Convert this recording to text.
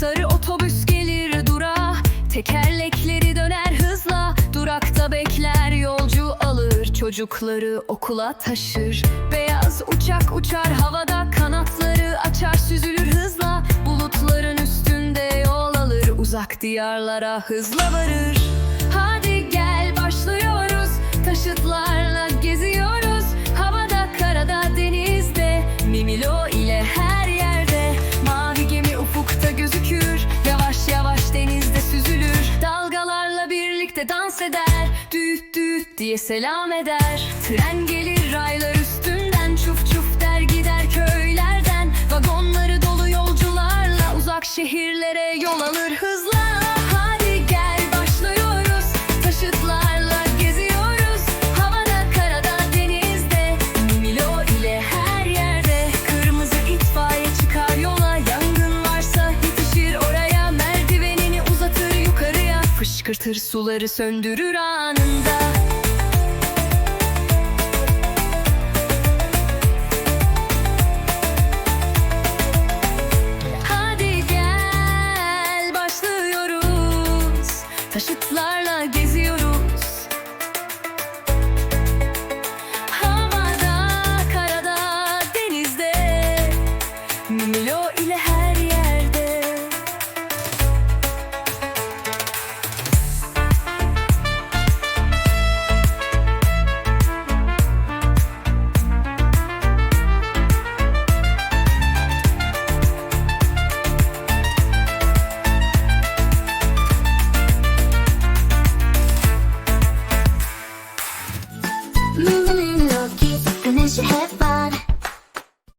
Sarı otobüs gelir dura Tekerlekleri döner hızla. Durakta bekler yolcu alır Çocukları okula taşır. Beyaz uçak uçar havada Kanatları açar süzülür hızla. Bulutların üstünde yol alır Uzak diyarlara hızla varır. Hadi gel başlıyoruz Taşıtlarla geziyoruz. Havada, karada, denizde Mimilo Birlikte dans eder. Düt düt diye selam eder. Tren gelir raylar üstünden. Çuf çuf der gider köylerden. Vagonları dolu yolcularla Uzak şehirlere yol alır hızla Fışkırtır suları söndürür anında. Hadi gel başlıyoruz. Taşıtlarla geziyoruz. Havada, karada, denizde should have fun.